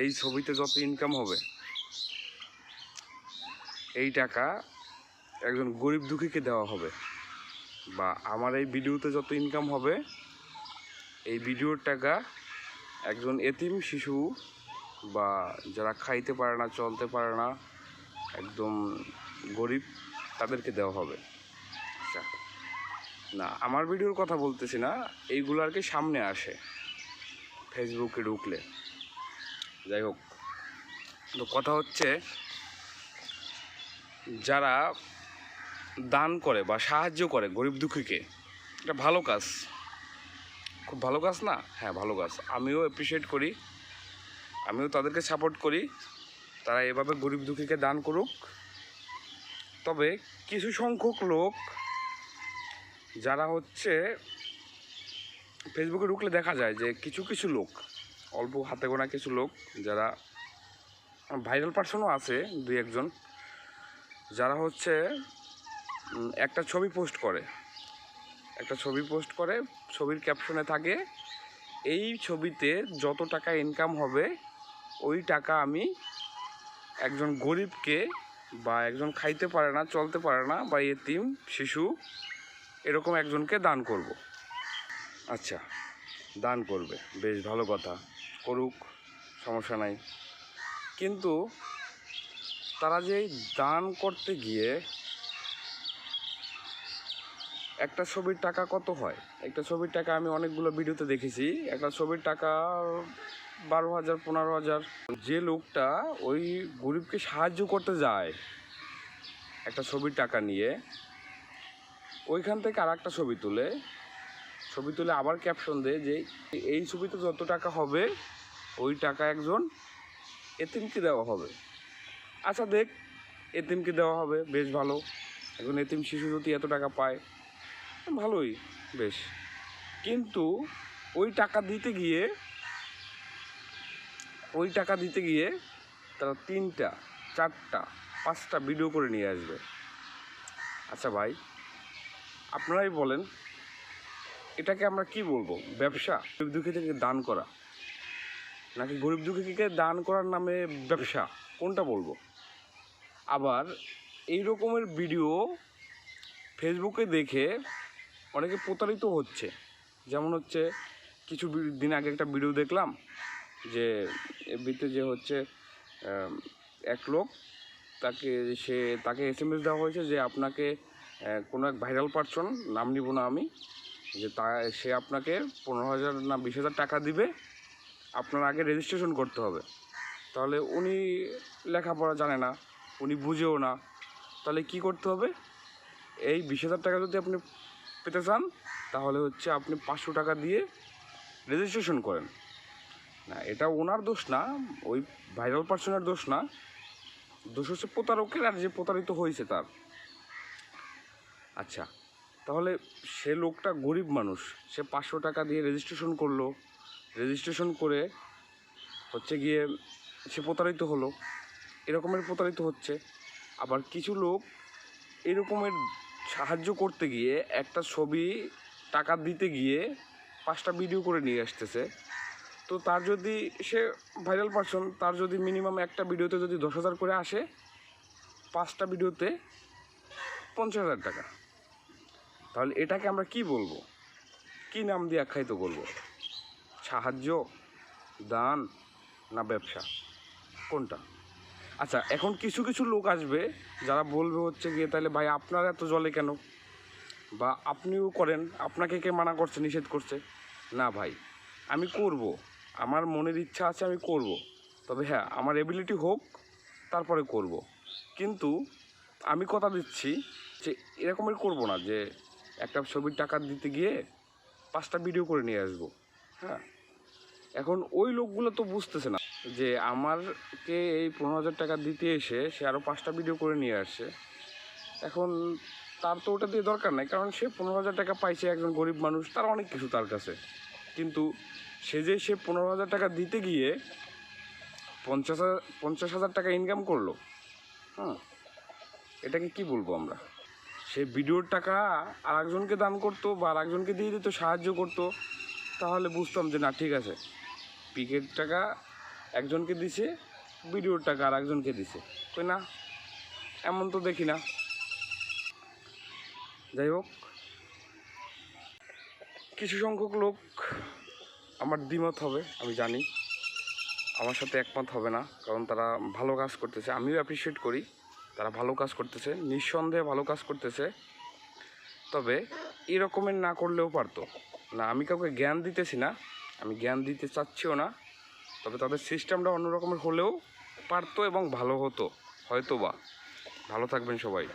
এই ছবিতে যত ইনকাম হবে, এই টাকা একজন গরিব দুঃখীকে দেওয়া হবে। বা আমার এই ভিডিওতে যত ইনকাম হবে, এই ভিডিওর টাকা একজন এতিম শিশু বা যারা খাইতে পারে না, চলতে পারে না, একদম গরিব, তাদেরকে দেওয়া হবে। আচ্ছা। না, আমার ভিডিওর কথা বলতেছি না এইগুলো আর কি সামনে আসে? ফেসবুকে ঢুকলে। যাই হোক। তো কথা হচ্ছে, যারা দান করে বা সাহায্য করে গরিব দুঃখীকে, এটা ভালো কাজ। খুব ভালো কাজ না? হ্যাঁ ভালো কাজ। আমিও অ্যাপ্রিসিয়েট করি, আমিও তাদেরকে সাপোর্ট করি, তারা এভাবে গরিব দুঃখীকে দান করুক। তবে কিছু সংখ্যক লোক, যারা হচ্ছে ফেসবুকে ঢুকলে দেখা যায় যে কিছু কিছু লোক অল্প হাতে গোনা কিছু লোক যারা ভাইরাল পার্সনও আছে দুই একজন, যারা হচ্ছে একটা ছবি পোস্ট করে। একটা ছবি পোস্ট করে, ছবির ক্যাপশনে থাকে, এই ছবিতে যত টাকা ইনকাম হবে, ওই টাকা আমি একজন গরিবকে বা একজন খাইতে পারে না, চলতে পারে না বা এতিম, শিশু, এরকম একজনকে দান করব। আচ্ছা দান করবে, বেশ ভালো কথা। করুক, সমস্যা নাই। কিন্তু তারা যে দান করতে গিয়ে একটা ছবির টাকা কত হয়? একটা ছবির টাকা আমি অনেকগুলো ভিডিওতে দেখেছি। একটা ছবির টাকা বারো হাজার, পনেরো হাজার। যে লোকটা ওই গরিবকে সাহায্য করতে যায় একটা ছবির টাকা নিয়ে, ওইখান থেকে আর একটা ছবি তুলে ছবি তুলে আবার ক্যাপশন দেয় যে, এই ছবিতে যত টাকা হবে, ওই টাকা একজন এতিমকে দেওয়া হবে। আচ্ছা দেখ, এতিমকে দেওয়া হবে, বেশ ভালো। এখন এতিম শিশু যদি এত টাকা পায়, ভালোই, বেশ। কিন্তু ওই টাকা দিতে গিয়ে, ওই টাকা দিতে গিয়ে তারা তিনটা, চারটা, পাঁচটা ভিডিও করে নিয়ে আসবে। আচ্ছা ভাই, আপনারাই বলেন এটাকে আমরা কি বলব? ব্যবসা? গরিব দুঃখী থেকে দান করা। নাকি গরিব দুঃখীকে দান করার নামে ব্যবসা? কোনটা বলব? আবার এই রকমের ভিডিও ফেসবুকে দেখে অনেকে প্রতারিত হচ্ছে। যেমন হচ্ছে, কিছু দিন আগে একটা ভিডিও দেখলাম যে এবিতে যে হচ্ছে এক লোক তাকে, সে, তাকে এস এম এস দেওয়া হয়েছে যে আপনাকে কোনো এক ভাইরাল পারসন নাম নিব না আমি যে তা, সে আপনাকে পনেরো হাজার না বিশ হাজার টাকা দিবে, আপনার আগে রেজিস্ট্রেশন করতে হবে। তাহলে উনি লেখাপড়া জানে না, উনি বুঝেও না। তাহলে কি করতে হবে? এই বিশ হাজার টাকা যদি আপনি পেতে চান, তাহলে হচ্ছে আপনি পাঁচশো টাকা দিয়ে রেজিস্ট্রেশন করেন। না, এটা ওনার দোষ না, ওই ভাইরাল পার্সনের দোষ না। দোষ হচ্ছে প্রতারকের, আর যে প্রতারিত হয়েছে তার। আচ্ছা তাহলে সে লোকটা গরিব মানুষ। সে পাঁচশো টাকা দিয়ে রেজিস্ট্রেশন করল। রেজিস্ট্রেশন করে হচ্ছে গিয়ে সে প্রতারিত হলো। এরকমের প্রতারিত হচ্ছে। আবার কিছু লোক এরকমের সাহায্য করতে গিয়ে একটা ছবি টাকা দিতে গিয়ে পাঁচটা ভিডিও করে নিয়ে আসতেছে। তো তার যদি সে ভাইরাল পারসন তার যদি মিনিমাম একটা ভিডিওতে যদি দশ হাজার করে আসে, পাঁচটা ভিডিওতে পঞ্চাশ হাজার টাকা। তাহলে এটাকে আমরা কি বলব? কি নাম দিয়ে আখ্যায়িত করব? সাহায্য, দান না ব্যবসা? কোনটা? আচ্ছা এখন কিছু কিছু লোক আসবে যারা বলবে হচ্ছে গিয়ে, তাহলে ভাই আপনার এত জলে কেন? বা আপনিও করেন, আপনাকে কে মানা করছে, নিষেধ করছে? না ভাই, আমি করব। আমার মনের ইচ্ছা আছে, আমি করব। তবে হ্যাঁ আমার এবিলিটি হোক, তারপরে করব। কিন্তু আমি কথা দিচ্ছি যে এরকমের করব না যে একটা ছবির টাকা দিতে গিয়ে পাঁচটা ভিডিও করে নিয়ে আসব। হ্যাঁ? এখন ওই লোকগুলো তো বুঝতেছে না যে আমারকে এই পনেরো হাজার টাকা দিতে এসে সে আরও পাঁচটা ভিডিও করে নিয়ে আসছে। এখন তার তো ওটা দিয়ে দরকার নাই, কারণ সে পনেরো হাজার টাকা পাইছে একজন গরিব মানুষ, তার অনেক কিছু তার কাছে। কিন্তু সে যে সে পনেরো হাজার টাকা দিতে গিয়ে পঞ্চাশ পঞ্চাশ হাজার টাকা ইনকাম করল হ্যাঁ? এটাকে কি বলব আমরা? সে ভিডিওর টাকা আর একজনকে দান করতো বা আর একজনকে দিয়ে দিত, সাহায্য করতো, তাহলে বুঝতাম যে না, ঠিক আছে। পিকের টাকা একজনকে দিছে ভিডিওর টাকা আর একজনকে দিছে। কই না, এমন তো দেখি না। যাই হোক, কিছু সংখ্যক লোক আমার দ্বিমত হবে, আমি জানি। আমার সাথে একমত হবে না, কারণ তারা ভালো কাজ করতেছে। আমিও অ্যাপ্রিসিয়েট করি। তারা ভালো কাজ করতেছে, নিঃসন্দেহে ভালো কাজ করতেছে। তবে এরকমের না করলেও পারতো। না, আমি কাউকে জ্ঞান দিতেছি না, আমি জ্ঞান দিতে চাচ্ছিও না, তবে তাদের সিস্টেমটা অন্যরকমের হলেও পারতো এবং ভালো হতো হয়তো বা ভালো থাকবেন সবাই।